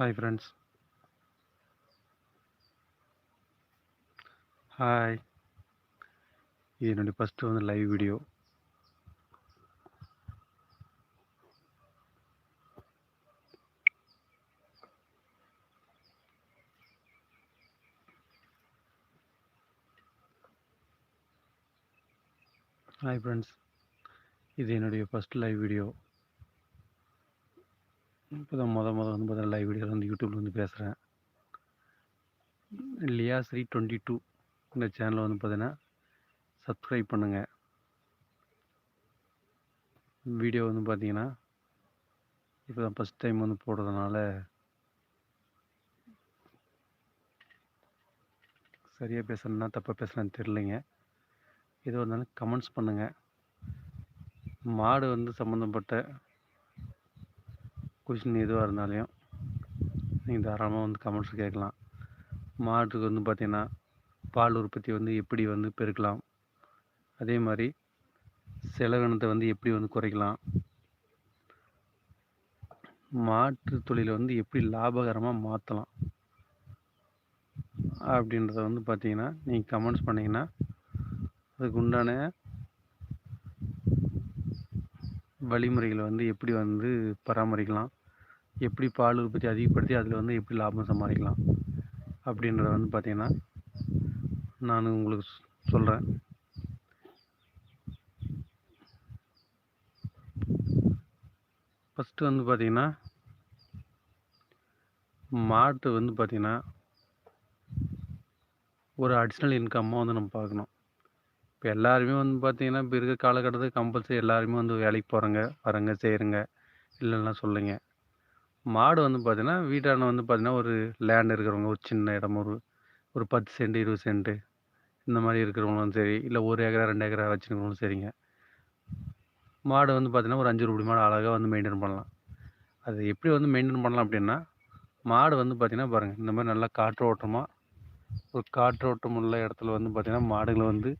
Hi friends hi இது என்னுடைய first வந்து லைவ் வீடியோ ஹாய் ஃப்ரெண்ட்ஸ் இது என்னுடைய ஃபஸ்ட் லைவ் வீடியோ இப்போ தான் மொதல் மொதல் வந்து பார்த்தீங்கன்னா லைவ் வீடியோவில் வந்து யூடியூப்பில் வந்து பேசுகிறேன் லியா ஸ்ரீ டுவெண்ட்டி டூ இந்த சேனலை வந்து பார்த்தீங்கன்னா சப்ஸ்கிரைப் பண்ணுங்கள் வீடியோ வந்து பார்த்தீங்கன்னா இப்போ தான் ஃபஸ்ட் டைம் வந்து போடுறதுனால சரியாக பேசுகிறேன்னா தப்பாக பேசுகிறேன்னு தெரிலிங்க எது வந்தாலும் கமெண்ட்ஸ் பண்ணுங்கள் மாடு வந்து சம்மந்தப்பட்ட கொஷின் எதுவாக இருந்தாலையும் நீங்கள் தாராளமாக வந்து கமெண்ட்ஸ் கேட்கலாம். மாட்டுக்கு வந்து பார்த்திங்கன்னா பால் உற்பத்தி வந்து எப்படி வந்து பெருக்கலாம்? அதே மாதிரி செலவினத்தை வந்து எப்படி வந்து குறைக்கலாம்? மாட்டு தொழிலை வந்து எப்படி லாபகரமாக மாற்றலாம் அப்படின்றத வந்து பார்த்தீங்கன்னா நீங்கள் கமெண்ட்ஸ் பண்ணிங்கன்னா அதுக்கு உண்டான வழிமுறைகளை வந்து எப்படி வந்து பராமரிக்கலாம்? எப்படி பால் உற்பத்தி அதிகப்படுத்தி அதில் வந்து எப்படி லாபம் சம்பாதிக்கலாம் அப்படின்றத வந்து பார்த்திங்கன்னா நான் உங்களுக்கு சொல்கிறேன் ஃபஸ்ட்டு வந்து பார்த்திங்கன்னா மாட்டு வந்து பார்த்திங்கன்னா ஒரு அடிஷ்னல் இன்கம்மாக வந்து நம்ம பார்க்கணும். இப்போ எல்லாருமே வந்து பார்த்திங்கன்னா இப்போ இருக்க காலகட்டத்துக்கு கம்பல்சரி எல்லாருமே வந்து வேலைக்கு போகிறங்க வரங்க செய்கிறங்க இல்லைன்னா சொல்லுங்கள் மாடு வந்து பார்த்திங்கன்னா வீட்டான வந்து பார்த்திங்கன்னா ஒரு லேண்ட் இருக்கிறவங்க ஒரு சின்ன இடம் ஒரு ஒரு பத்து சென்ட் இருபது சென்ட்டு இந்த மாதிரி இருக்கிறவங்களும் சரி இல்லை ஒரு ஏக்கரா ரெண்டு ஏக்கரா வச்சுருக்கிறவங்களும் சரிங்க. மாடு வந்து பார்த்திங்கன்னா ஒரு அஞ்சு ரூபாய் மாடு அழகாக வந்து மெயின்டைன் பண்ணலாம். அது எப்படி வந்து மெயின்டைன் பண்ணலாம் அப்படின்னா மாடு வந்து பார்த்திங்கன்னா பாருங்கள் இந்த மாதிரி நல்லா காற்றோட்டமாக ஒரு காற்றோட்டம் உள்ள இடத்துல வந்து பார்த்திங்கன்னா மாடுகளை வந்து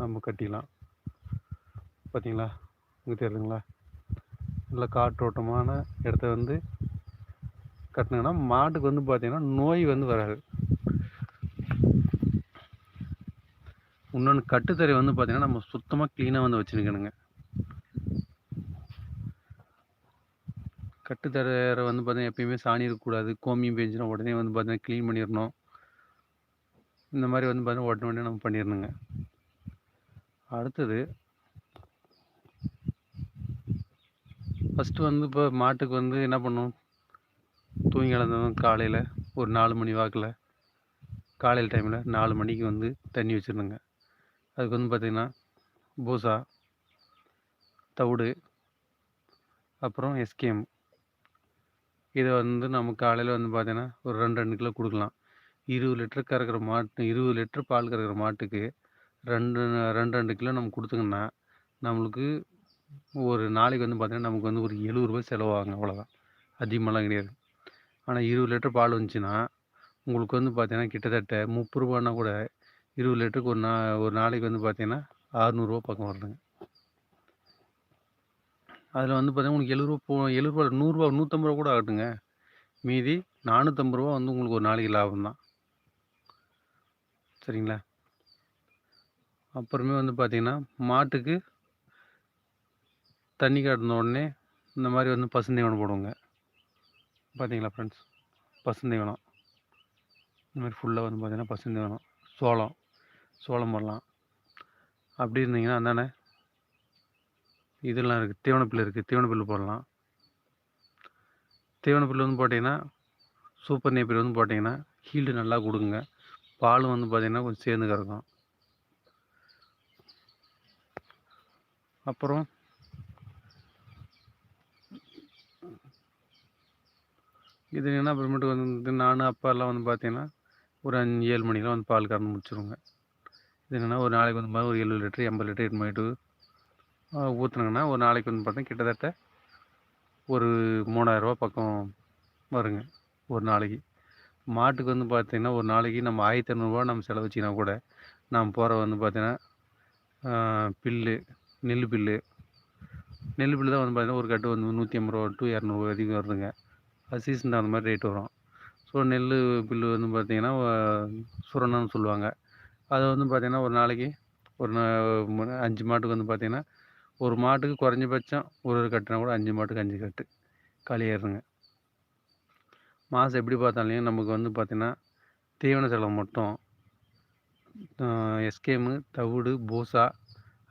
நம்ம கட்டிக்கலாம் பார்த்தீங்களா? உங்களுக்கு தெரியுதுங்களா? நல்ல காற்றோட்டமான இடத்த வந்து கட்டினோன்னா மாட்டுக்கு வந்து பார்த்தீங்கன்னா நோய் வந்து வராது. இன்னொன்று கட்டுத்தறி வந்து பார்த்தீங்கன்னா நம்ம சுத்தமாக க்ளீனாக வந்து வச்சுருக்கணுங்க. கட்டுத்தரை வந்து பார்த்தீங்கன்னா எப்பயுமே சாணி இருக்கக்கூடாது. கோமியம் பேஞ்சுனா உடனே வந்து பார்த்தீங்கன்னா க்ளீன் பண்ணிடணும். இந்த மாதிரி வந்து பார்த்தீங்கன்னா உடனே உடனே நம்ம பண்ணிடணுங்க. அடுத்தது ஃபஸ்ட்டு வந்து இப்போ மாட்டுக்கு வந்து என்ன பண்ணும்? தூங்கி கலந்தோம் காலையில் ஒரு நாலு மணி வாக்கில் காலையில் டைமில் நாலு மணிக்கு வந்து தண்ணி வச்சிடணுங்க. அதுக்கு வந்து பார்த்திங்கன்னா பூசா தவிடு அப்புறம் எஸ்கேம் இதை வந்து நம்ம காலையில் வந்து பார்த்திங்கன்னா ஒரு ரெண்டு ரெண்டு கிலோ கொடுக்கலாம். இருபது லிட்டர் கறக்கிற மாட்டு இருபது லிட்டர் பால் கறக்கிற மாட்டுக்கு ரெண்டு ரெண்டு ரெண்டு கிலோ நம்ம கொடுத்தோங்கன்னா நம்மளுக்கு ஒரு நாளைக்கு வந்து பார்த்திங்கன்னா நமக்கு வந்து ஒரு எழுபது ரூபாய் செலவாகுங்க அவ்வளோதான் அதிகமாகலாம் கிடையாது. ஆனால் இருபது லிட்டர் பால் வந்துச்சுன்னா உங்களுக்கு வந்து பார்த்திங்கன்னா கிட்டத்தட்ட முப்பது ரூபான்னா கூட இருபது லிட்டருக்கு ஒரு நா ஒரு நாளைக்கு வந்து பார்த்திங்கன்னா அறுநூறுவா பக்கம் வருதுங்க. அதில் வந்து பார்த்திங்கன்னா உங்களுக்கு எழுபது ரூபா போ எழுபது ரூபா நூறுரூவா நூற்றம்பது ரூபா கூட ஆகட்டுங்க. மீதி நானூற்றம்பது ரூபா வந்து உங்களுக்கு ஒரு நாளைக்கு லாபம் தான். சரிங்களா? அப்புறமே வந்து பார்த்திங்கன்னா மாட்டுக்கு தண்ணி காட்டின உடனே இந்த மாதிரி வந்து பசுந்தீவனம் போடுவோங்க. பார்த்தீங்களா ஃப்ரெண்ட்ஸ் பசுந்தீவனம் இந்த மாதிரி ஃபுல்லாக வந்து பார்த்திங்கன்னா பசுந்தீவனம் சோளம். சோளம் போடலாம். அப்படி இருந்தீங்கன்னா அந்தானே இதெல்லாம் இருக்குது தீவனப்பில் இருக்குது தீவனப்பில் போடலாம். தீவனப்பில் வந்து போட்டிங்கன்னா சூப்பர் நேப்பில் வந்து போட்டிங்கன்னா ஹீல்டு நல்லா கொடுக்குங்க. பாலும் வந்து பார்த்திங்கன்னா கொஞ்சம் சேர்ந்து கறக்கும். அப்புறம் இது என்ன அப்புறமேட்டு வந்து நானும் அப்பாலாம் வந்து பார்த்தீங்கன்னா ஒரு அஞ்சு ஏழு மணிக்கெலாம் வந்து பால் கறந்து முடிச்சிருவோங்க. இது என்னென்னா ஒரு நாளைக்கு வந்து ஒரு எழுபது லிட்டரு எண்பது லிட்டர் எட்டு மணிட்டு ஊற்றுனாங்கன்னா ஒரு நாளைக்கு வந்து பார்த்தீங்கன்னா கிட்டத்தட்ட ஒரு மூணாயிரரூபா பக்கம் வருங்க ஒரு நாளைக்கு. மாட்டுக்கு வந்து பார்த்திங்கன்னா ஒரு நாளைக்கு நம்ம ஆயிரத்தி ஐநூறுரூவா நம்ம செலவு வச்சிங்கன்னா கூட நாம் போகிற வந்து பார்த்திங்கன்னா பில்லு நெல் பில்லு. நெல் புல்லு தான் வந்து பார்த்தீங்கன்னா ஒரு கட்டு வந்து நூற்றி ஐம்பது ரூபா டு இரநூறுவா வரைக்கும் வருதுங்க. அது சீசன் அந்த மாதிரி ரேட் வரும். ஸோ நெல் பில்லு வந்து பார்த்திங்கன்னா சுரணம்னு சொல்லுவாங்க. அது வந்து பார்த்திங்கன்னா ஒரு நாளைக்கு ஒரு அஞ்சு மாட்டுக்கு வந்து பார்த்திங்கன்னா ஒரு மாட்டுக்கு குறைஞ்சபட்சம் ஒரு ஒரு கட்டுனா கூட அஞ்சு மாட்டுக்கு அஞ்சு கட்டு. களியேறுங்க மாதம் எப்படி பார்த்தாலையும் நமக்கு வந்து பார்த்திங்கன்னா தீவன செலவு மட்டும் எஸ்கேமு தவிடு பூசா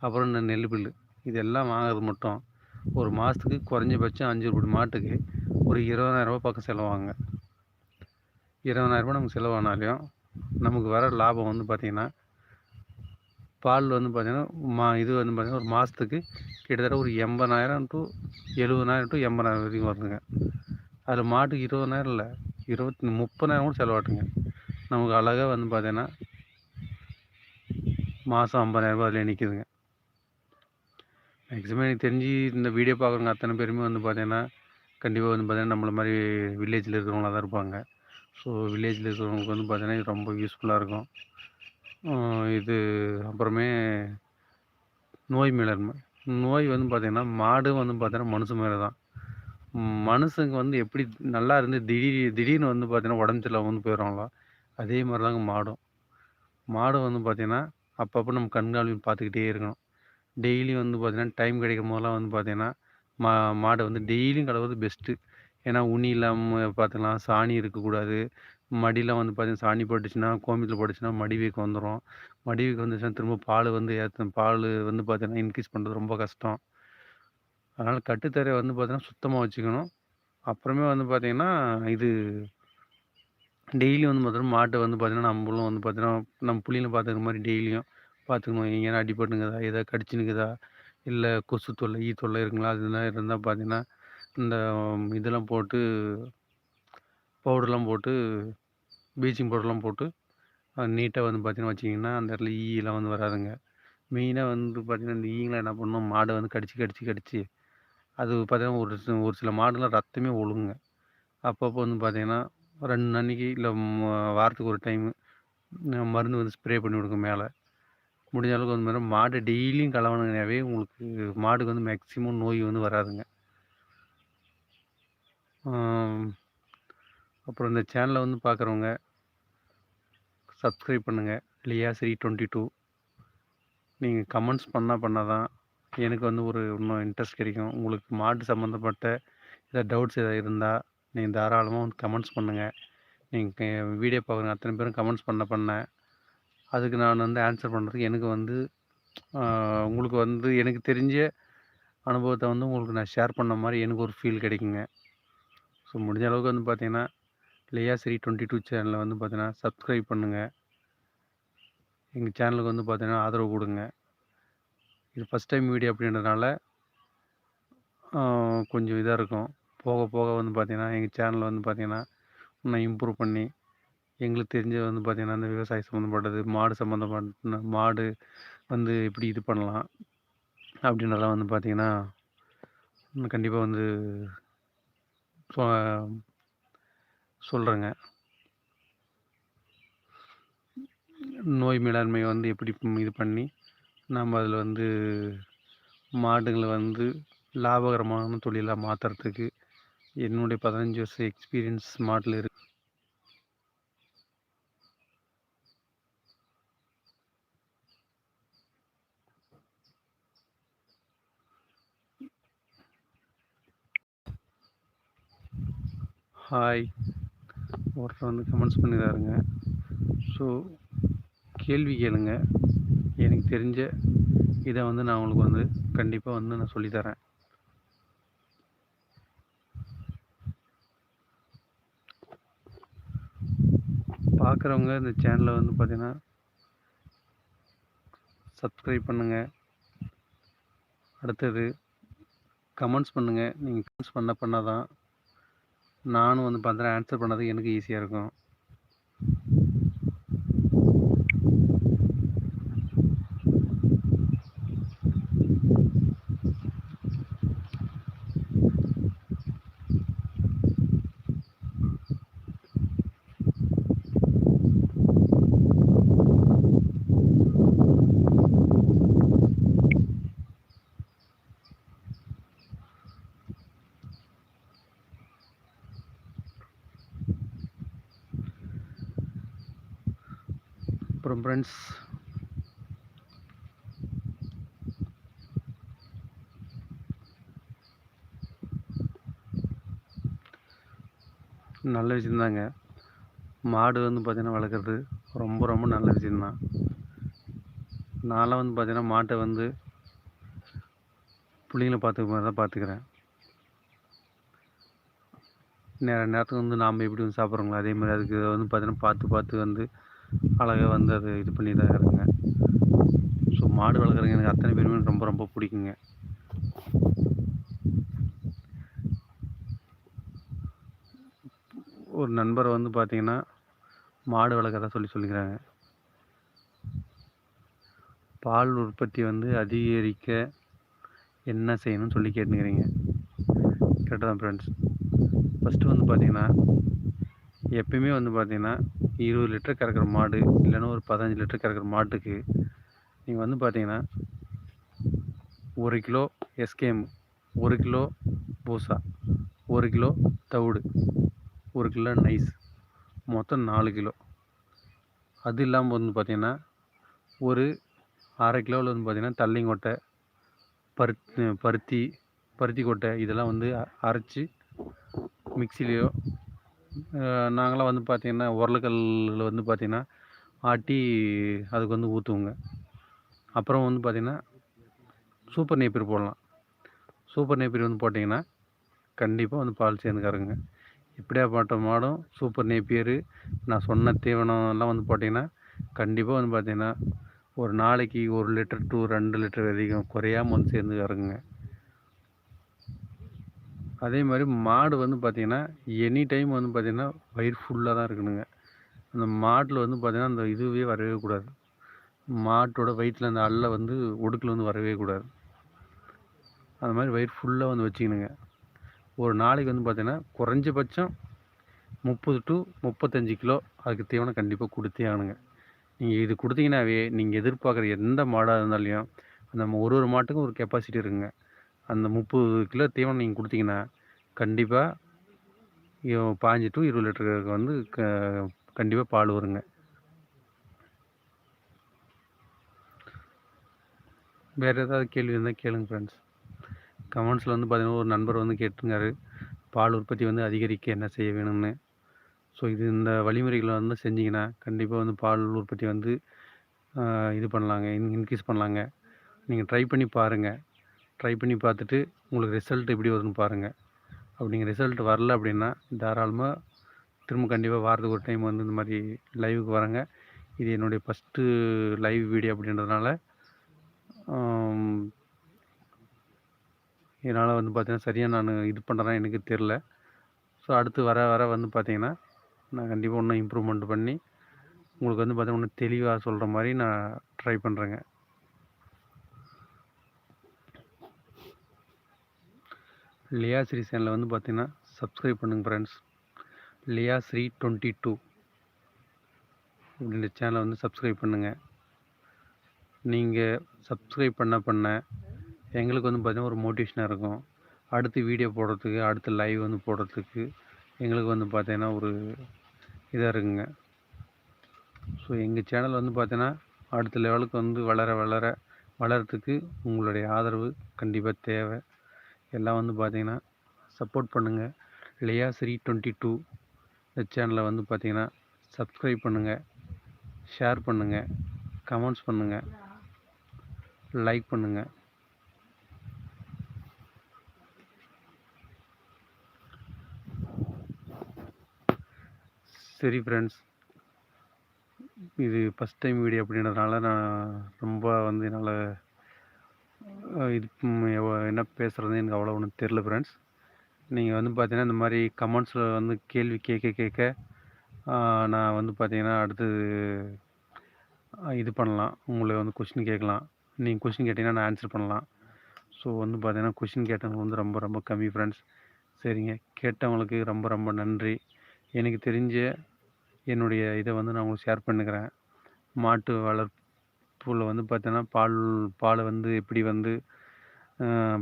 அப்புறம் இந்த நெல் பில்லு இதெல்லாம் வாங்குறது மட்டும் ஒரு மாதத்துக்கு குறைஞ்சபட்சம் அஞ்சு ரூபாய் மாட்டுக்கு ஒரு இருபதாயிரரூபா பக்கம் செலவாங்க. இருபதாயிரரூபா நமக்கு செலவானாலையும் நமக்கு வர லாபம் வந்து பார்த்திங்கன்னா பால் வந்து பார்த்திங்கன்னா மா இது வந்து பார்த்திங்கன்னா ஒரு மாதத்துக்கு கிட்டத்தட்ட ஒரு எண்பதாயிரம் டு எழுபதாயிரம் டு எண்பதாயிரம் வரைக்கும் வருதுங்க. அதில் மாட்டுக்கு இருபதாயிரம் இல்லை இருபத்தி முப்பதாயிரம் கூட செலவாட்டுங்க. நமக்கு அழகாக வந்து பார்த்தீங்கன்னா மாதம் ஐம்பதாயிரரூபா அதில் நிற்கிதுங்க மேக்ஸிமம் எனக்கு தெரிஞ்சு இந்த வீடியோ பார்க்குறவங்க அத்தனை பேருமே வந்து பார்த்தீங்கன்னா கண்டிப்பாக வந்து பார்த்தீங்கன்னா நம்மள மாதிரி வில்லேஜில் இருக்கிறவங்களா தான் இருப்பாங்க. ஸோ வில்லேஜில் இருக்கிறவங்களுக்கு வந்து பார்த்திங்கன்னா இது ரொம்ப யூஸ்ஃபுல்லாக இருக்கும். இது அப்புறமே நோய் மேலாண்மை. நோய் வந்து பார்த்திங்கன்னா மாடு வந்து பார்த்தீங்கன்னா மனுஷன் மேலே தான். மனுஷங்க வந்து எப்படி நல்லா இருந்து திடீர் திடீர்னு வந்து பார்த்திங்கன்னா உடம்பு சரியில்லாம வந்து போயிடுறாங்களோ அதே மாதிரி தாங்க மாடும். மாடு வந்து பார்த்திங்கன்னா அப்பப்போ நம்ம கண்காணி பார்த்துக்கிட்டே இருக்கணும். டெய்லி வந்து பார்த்திங்கன்னா டைம் கிடைக்கும் போதெல்லாம் வந்து பார்த்திங்கன்னா மா மாடை வந்து டெய்லியும் கழுவுறது பெஸ்ட்டு ஏன்னா உனி இல்லாமல் பார்த்துக்கலாம் சாணி இருக்கக்கூடாது. மடியெலாம் வந்து பார்த்திங்கன்னா சாணி போட்டுச்சுன்னா கோமியத்தில் போட்டுச்சுன்னா மடிவேக்கு வந்துடும் மடிவேக்கு வந்துச்சுன்னா திரும்ப பால் வந்து ஏற்ற பால் வந்து பார்த்திங்கன்னா இன்க்ரீஸ் பண்ணுறது ரொம்ப கஷ்டம். அதனால் கட்டுத்தரையை வந்து பார்த்திங்கன்னா சுத்தமாக வச்சுக்கணும். அப்புறமே வந்து பார்த்திங்கன்னா இது டெய்லி வந்து பார்த்தோன்னா மாட்டை வந்து பார்த்திங்கன்னா நம்மளும் வந்து பார்த்தீங்கன்னா நம்ம புள்ளியில் பார்த்துக்கிற மாதிரி டெய்லியும் பார்த்துக்கணும் எங்கேயா அடிபட்டுங்குதா எதாவது கடிச்சுனுக்குதா இல்லை கொசு தொல்லை ஈ தொல்லை இருக்குங்களா? அதெல்லாம் இருந்தால் பார்த்தீங்கன்னா இந்த இதெல்லாம் போட்டு பவுடர்லாம் போட்டு ப்ளீச்சிங் பவுடர்லாம் போட்டு நீட்டாக வந்து பார்த்தீங்கன்னா வச்சிங்கன்னா அந்த இடத்துல ஈயெல்லாம் வந்து வராதுங்க. மெயினாக வந்து பார்த்திங்கன்னா இந்த ஈங்களாம் என்ன பண்ணும் மாடை வந்து கடிச்சு கடிச்சு கடிச்சு. அது பார்த்திங்கன்னா ஒரு ஒரு சில மாடுலாம் ரத்தமே ஒழுகுங்க. அப்பப்போ வந்து பார்த்திங்கன்னா ரெண்டு நாளைக்கு இல்லை வாரத்துக்கு ஒரு டைமு மருந்து வந்து ஸ்ப்ரே பண்ணி விடுங்க மேலே. முடிஞ்ச அளவுக்கு வந்து மாதிரி மாடு டெய்லியும் கலவணுங்கனாவே உங்களுக்கு மாடுக்கு வந்து மேக்ஸிமம் நோய் வந்து வராதுங்க. அப்புறம் இந்த சேனலை வந்து பார்க்குறவங்க சப்ஸ்கிரைப் பண்ணுங்கள் லியா ஸ்ரீ டுவெண்ட்டி டூ நீங்கள் கமெண்ட்ஸ் பண்ணால் பண்ணால் தான் எனக்கு வந்து ஒரு இன்னும் இன்ட்ரெஸ்ட் கிடைக்கும். உங்களுக்கு மாடு சம்மந்தப்பட்ட ஏதாவது டவுட்ஸ் எதாவது இருந்தால் நீங்கள் தாராளமாக வந்து கமெண்ட்ஸ் பண்ணுங்கள் நீங்கள் வீடியோ பார்க்குறவங்க அத்தனை பேரும் கமெண்ட்ஸ் பண்ண பண்ண அதுக்கு நான் வந்து ஆன்சர் பண்ணுறதுக்கு எனக்கு வந்து உங்களுக்கு வந்து எனக்கு தெரிஞ்ச அனுபவத்தை வந்து உங்களுக்கு நான் ஷேர் பண்ண மாதிரி எனக்கு ஒரு ஃபீல் கிடைக்குங்க. ஸோ முடிஞ்ச அளவுக்கு வந்து பார்த்தீங்கன்னா லியா ஸ்ரீ டுவெண்ட்டி டூ சேனலில் வந்து பார்த்தீங்கன்னா சப்ஸ்கிரைப் பண்ணுங்கள் எங்கள் சேனலுக்கு வந்து பார்த்தீங்கன்னா ஆதரவு கொடுங்க. இது ஃபஸ்ட் டைம் வீடியோ அப்படின்றதுனால கொஞ்சம் இதாக இருக்கும். போக போக வந்து பார்த்திங்கன்னா எங்கள் சேனல் வந்து பார்த்திங்கன்னா இன்னும் இம்ப்ரூவ் பண்ணி எங்களுக்கு தெரிஞ்ச வந்து பார்த்திங்கன்னா இந்த விவசாயம் சம்மந்தப்பட்டது மாடு சம்மந்தப்பட்ட மாடு வந்து எப்படி இது பண்ணலாம் அப்படின்றலாம் வந்து பார்த்திங்கன்னா கண்டிப்பாக வந்து சொல்கிறேங்க நோய் மேலாண்மை வந்து எப்படி இது பண்ணி நம்ம அதில் வந்து மாடுங்களை வந்து லாபகரமான தொழிலாக மாற்றுறதுக்கு என்னுடைய பதினஞ்சு வருஷம் எக்ஸ்பீரியன்ஸ் மாட்டில் இருக்கு. ஹாய் ஒருத்தர் வந்து கமெண்ட்ஸ் பண்ணிடுறாருங்க ஸோ கேள்வி கேளுங்க. எனக்கு தெரிஞ்ச இதை வந்து நான் உங்களுக்கு வந்து கண்டிப்பாக வந்து நான் சொல்லித்தரேன். பார்க்குறவங்க இந்த சேனலை வந்து பார்த்திங்கன்னா சப்ஸ்கிரைப் பண்ணுங்கள் அடுத்தது கமெண்ட்ஸ் பண்ணுங்கள் நீங்கள் கமெண்ட்ஸ் பண்ண பண்ணால் தான் நானும் வந்து பார்த்தீங்கன்னா ஆன்சர் பண்ணுறதுக்கு எனக்கு ஈஸியாக இருக்கும். அப்புறம் ஃப்ரெண்ட்ஸ் நல்ல விஷயந்தாங்க மாடு வந்து பார்த்திங்கன்னா வளர்க்குறது ரொம்ப ரொம்ப நல்ல விஷயந்தான் நான்லாம் வந்து பார்த்திங்கன்னா மாட்டை வந்து பிள்ளைங்கள பார்த்துக்க மாதிரி தான் பார்த்துக்கிறேன். நேர நேரத்துக்கு வந்து நாம் எப்படி வந்து சாப்பிட்றோங்களோ அதே மாதிரி அதுக்கு வந்து பார்த்திங்கன்னா பார்த்து பார்த்து வந்து அழகாக வந்து அதை இது பண்ணி தான் இருக்குங்க. ஸோ மாடு வளர்க்குறவங்க எனக்கு அத்தனை பேருமே ரொம்ப ரொம்ப பிடிக்குங்க. ஒரு நண்பரை வந்து பார்த்தீங்கன்னா மாடு வளர்க்குறதா சொல்லி சொல்லிக்கிறாங்க. பால் உற்பத்தி வந்து அதிகரிக்க என்ன செய்யணும்னு சொல்லி கேட்டுக்கிறீங்க கரெக்டாக தான் ஃப்ரெண்ட்ஸ் ஃபஸ்ட்டு வந்து பார்த்தீங்கன்னா எப்பயுமே வந்து பார்த்திங்கன்னா இருபது லிட்டர் கறக்கிற மாடு இல்லைன்னா ஒரு பதினஞ்சு லிட்டர் கறக்கிற மாட்டுக்கு நீங்கள் வந்து பார்த்தீங்கன்னா ஒரு கிலோ எஸ்கேம் ஒரு கிலோ பூசா ஒரு கிலோ தவிடு ஒரு கிலோ நைஸ் மொத்தம் நாலு கிலோ. அது இல்லாமல் வந்து பார்த்திங்கன்னா ஒரு அரை கிலோவில் வந்து பார்த்திங்கன்னா தள்ளிங்கொட்டை பருத் பருத்தி பருத்தி கொட்டை இதெல்லாம் வந்து அரைச்சி மிக்சிலேயோ நாங்களாம் வந்து பார்த்திங்கன்னா உரலுக்கல்லில் வந்து பார்த்திங்கன்னா ஆட்டி அதுக்கு வந்து ஊற்றுவோங்க அப்புறம் வந்து பார்த்திங்கன்னா சூப்பர் நேப்பியர் போடலாம். சூப்பர் நேப்பியர் வந்து போட்டிங்கன்னா கண்டிப்பாக வந்து பால் சேர்ந்து இப்படியா இப்படியாப்பட்ட மாடும் சூப்பர் நேப்பியரு நான் சொன்ன தீவனம் எல்லாம் வந்து போட்டிங்கன்னா கண்டிப்பாக வந்து பார்த்திங்கன்னா ஒரு நாளைக்கு ஒரு லிட்டர் டூ ரெண்டு லிட்டர் அதிகம் குறையாமல் வந்து சேர்ந்து கறங்குங்க அதே மாதிரி மாடு வந்து பார்த்திங்கன்னா எனி டைம் வந்து பார்த்திங்கன்னா வயிறு ஃபுல்லாக தான் இருக்கணுங்க. அந்த மாட்டில் வந்து பார்த்திங்கன்னா அந்த இதுவே வரவே கூடாது. மாட்டோட வயிற்றில் அந்த அல்ல வந்து ஒடுக்கில் வந்து வரவே கூடாது. அந்த மாதிரி வயிறு ஃபுல்லாக வந்து வச்சுக்கணுங்க. ஒரு நாளைக்கு வந்து பார்த்திங்கன்னா குறைஞ்சபட்சம் முப்பது டு முப்பத்தஞ்சு கிலோ அதுக்கு தீவனம் கண்டிப்பாக கொடுத்தே ஆகணுங்க. நீங்கள் இது கொடுத்தீங்கன்னாவே நீங்கள் எதிர்பார்க்குற எந்த மாடாக இருந்தாலையும் நம்ம ஒரு ஒரு மாட்டுக்கும் ஒரு கெப்பாசிட்டி இருக்குங்க. அந்த முப்பது கிலோ தீவனம் நீங்கள் கொடுத்தீங்கன்னா கண்டிப்பாக பாஞ்சு டு இருபது லிட்டருக்கு வந்து க கண்டிப்பாக பால் வருங்க. வேறு ஏதாவது கேள்வி இருந்தால் கேளுங்க ஃப்ரெண்ட்ஸ் கமெண்ட்ஸில் வந்து பார்த்திங்கன்னா ஒரு நண்பர் வந்து கேட்டிருந்தாரு. பால் உற்பத்தி வந்து அதிகரிக்க என்ன செய்ய வேணும்னு. ஸோ இது இந்த வழிமுறைகளை வந்து செஞ்சிங்கன்னா கண்டிப்பாக வந்து பால் உற்பத்தி வந்து இது பண்ணலாங்க இன் இன்க்ரீஸ் பண்ணலாங்க. நீங்கள் ட்ரை பண்ணி பாருங்கள் ட்ரை பண்ணி பார்த்துட்டு உங்களுக்கு ரிசல்ட் எப்படி வருதுன்னு பாருங்கள் அப்படி நீங்கள் ரிசல்ட் வரல அப்படின்னா தாராளமாக திரும்ப கண்டிப்பாக வாரத்துக்கு ஒரு டைம் வந்து இந்த மாதிரி லைவுக்கு வரேங்க. இது என்னுடைய ஃபஸ்ட்டு லைவ் வீடியோ அப்படின்றதுனால இதனால் வந்து பார்த்திங்கன்னா சரியாக நான் இது பண்ணுறேன் எனக்கு தெரில ஸோ அடுத்து வர வர வந்து பார்த்திங்கன்னா நான் கண்டிப்பாக இன்னும் இம்ப்ரூவ்மெண்ட் பண்ணி உங்களுக்கு வந்து பார்த்திங்கன்னா இன்னும் தெளிவாக சொல்கிற மாதிரி நான் ட்ரை பண்ணுறேங்க லியா ஸ்ரீ சேனலில் வந்து பார்த்தீங்கன்னா சப்ஸ்கிரைப் பண்ணுங்கள் friends Liya Sri twenty two அப்படின்ற சேனலை வந்து சப்ஸ்கிரைப் பண்ணுங்கள் நீங்கள் சப்ஸ்கிரைப் பண்ண பண்ண எங்களுக்கு வந்து பார்த்திங்கன்னா ஒரு மோட்டிவேஷனாக இருக்கும். அடுத்து வீடியோ போடுறதுக்கு அடுத்து லைவ் வந்து போடுறதுக்கு எங்களுக்கு வந்து பார்த்திங்கன்னா ஒரு இதாக இருக்குங்க. ஸோ எங்கள் சேனல் வந்து பார்த்தீங்கன்னா அடுத்த லெவலுக்கு வந்து வளர வளர வளர்கிறதுக்கு உங்களுடைய ஆதரவு கண்டிப்பாக தேவை. எல்லாம் வந்து பார்த்திங்கன்னா சப்போர்ட் பண்ணுங்கள் லியா ஸ்ரீ டுவெண்ட்டி டூ இந்த சேனலை வந்து பார்த்திங்கன்னா சப்ஸ்கிரைப் பண்ணுங்கள் ஷேர் பண்ணுங்கள் கமெண்ட்ஸ் பண்ணுங்கள் லைக் பண்ணுங்கள் சரி ஃப்ரெண்ட்ஸ் இது ஃபஸ்ட் டைம் வீடியோ அப்படின்றதுனால நான் ரொம்ப வந்து என்னால் இது என்ன பேசுகிறது எனக்கு அவ்வளோ ஒன்றும் தெரில ஃப்ரெண்ட்ஸ் நீங்கள் வந்து பார்த்தீங்கன்னா இந்த மாதிரி கமெண்ட்ஸில் வந்து கேள்வி கேட்க கேட்க நான் வந்து பார்த்தீங்கன்னா அடுத்து இது பண்ணலாம். உங்களை வந்து கொஷின் கேட்கலாம். நீங்கள் கொஷின் கேட்டிங்கன்னா நான் ஆன்சர் பண்ணலாம். ஸோ வந்து பார்த்தீங்கன்னா கொஷின் கேட்டவங்க வந்து ரொம்ப ரொம்ப கம்மி ஃப்ரெண்ட்ஸ் சரிங்க. கேட்டவங்களுக்கு ரொம்ப ரொம்ப நன்றி. எனக்கு தெரிஞ்ச என்னுடைய இதை வந்து நான் உங்களுக்கு ஷேர் பண்ணுக்கிறேன். மாட்டு வளர்ப்பு வளர்ப்பில் வந்து பார்த்தீங்கன்னா பால் பாலை வந்து எப்படி வந்து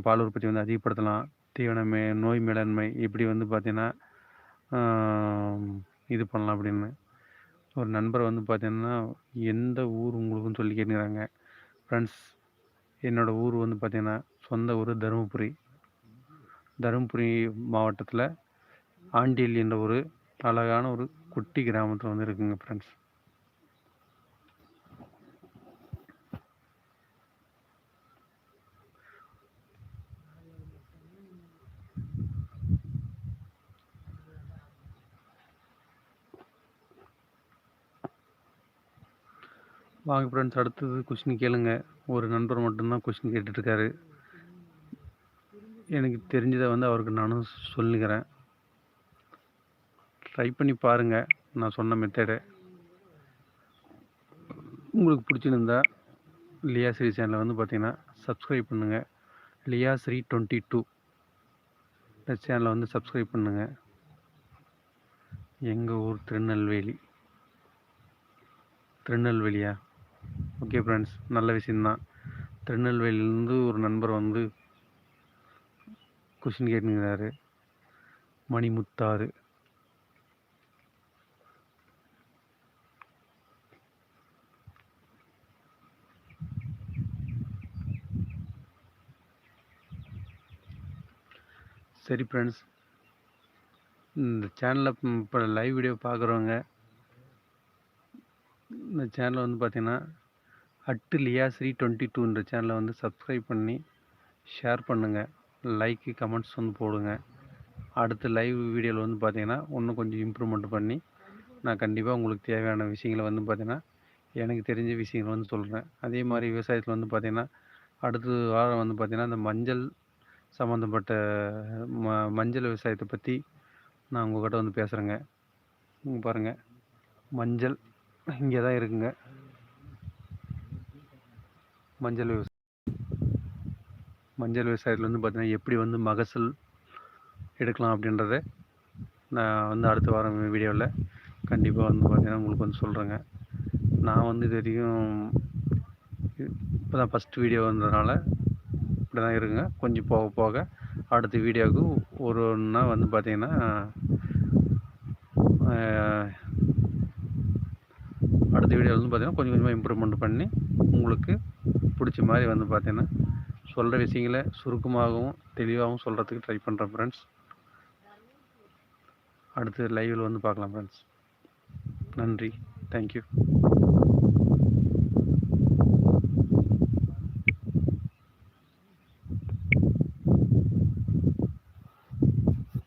பால் உற்பத்தி வந்து அதிகப்படுத்தலாம் தீவன மே நோய் மேலாண்மை எப்படி வந்து பார்த்தீங்கன்னா இது பண்ணலாம் அப்படின்னு. ஒரு நண்பர் வந்து பார்த்தீங்கன்னா எந்த ஊர் உங்களுக்குன்னு சொல்லி கேட்குறாங்க. ஃப்ரெண்ட்ஸ் என்னோடய ஊர் வந்து பார்த்தீங்கன்னா சொந்த ஊர் தருமபுரி. தருமபுரி மாவட்டத்தில் ஆண்டியல் என்ற ஒரு அழகான ஒரு குட்டி கிராமத்தில் வந்து இருக்குங்க ஃப்ரெண்ட்ஸ் வாங்க ஃப்ரெண்ட்ஸ் அடுத்தது கொஷின் கேளுங்க. ஒரு நண்பர் மட்டும்தான் கொஷின் கேட்டுட்ருக்காரு. எனக்கு தெரிஞ்சதை வந்து அவருக்கு நானும் சொல்லிக்கிறேன். ட்ரை பண்ணி பாருங்கள் நான் சொன்ன மெத்தடை உங்களுக்கு பிடிச்சிருந்தா லியாஸ்ரீ சேனலை வந்து பார்த்தீங்கன்னா சப்ஸ்கிரைப் பண்ணுங்கள் லியாஸ்ரீ டுவெண்ட்டி டூ இந்த சேனலை வந்து சப்ஸ்கிரைப் பண்ணுங்கள் எங்கள் ஊர் திருநெல்வேலி. திருநெல்வேலியா? ஓகே ஃப்ரெண்ட்ஸ் நல்ல விஷயந்தான் திருநெல்வேலியிலேருந்து ஒரு நண்பர் வந்து கொஷின் கேட்டுங்கிறாரு மணிமுத்தாறு. சரி ஃப்ரெண்ட்ஸ் இந்த சேனலில் இப்போ லைவ் வீடியோ பார்க்குறவங்க இந்த சேனலை வந்து பார்த்திங்கன்னா அட்டு லியாஸ்ரீ டுவெண்ட்டி டூன்ற சேனலை வந்து சப்ஸ்கிரைப் பண்ணி ஷேர் பண்ணுங்கள் லைக்கு கமெண்ட்ஸ் வந்து போடுங்க. அடுத்த லைவ் வீடியோவில் வந்து பார்த்திங்கன்னா இன்னும் கொஞ்சம் இம்ப்ரூவ்மெண்ட் பண்ணி நான் கண்டிப்பாக உங்களுக்கு தேவையான விஷயங்களை வந்து பார்த்திங்கன்னா எனக்கு தெரிஞ்ச விஷயங்களை வந்து சொல்கிறேன் அதே மாதிரி விவசாயத்தில் வந்து பார்த்திங்கன்னா அடுத்த வாரம் வந்து பார்த்திங்கன்னா இந்த மஞ்சள் சம்மந்தப்பட்ட ம மஞ்சள் விவசாயத்தை பற்றி நான் உங்கள்கிட்ட வந்து பேசுகிறேங்க பாருங்கள் மஞ்சள் இங்கே தான் இருக்குங்க. மஞ்சள் விவசாயம் மஞ்சள் விவசாயத்தில் வந்து பார்த்திங்கன்னா எப்படி வந்து மகசூல் எடுக்கலாம் அப்படின்றத நான் வந்து அடுத்த வாரம் வீடியோவில் கண்டிப்பாக வந்து பார்த்திங்கன்னா உங்களுக்கு வந்து சொல்கிறேங்க நான் வந்து இது வரைக்கும் இப்போ தான் ஃபஸ்ட் வீடியோ வந்ததுனால இப்படி தான் இருக்குங்க. கொஞ்சம் போக போக அடுத்த வீடியோவுக்கு ஒரு ஒன்றா வந்து பார்த்திங்கன்னா அடுத்த வீடியோ வந்து பார்த்திங்கன்னா கொஞ்சம் கொஞ்சமாக இம்ப்ரூவ்மெண்ட் பண்ணி உங்களுக்கு பிடிச்ச மாதிரி வந்து பார்த்திங்கன்னா சொல்கிற விஷயங்களை சுருக்கமாகவும் தெளிவாகவும் சொல்கிறதுக்கு ட்ரை பண்ணுறேன் ஃப்ரெண்ட்ஸ் அடுத்து லைவில் வந்து பார்க்கலாம் ஃப்ரெண்ட்ஸ் நன்றி. தேங்க்யூ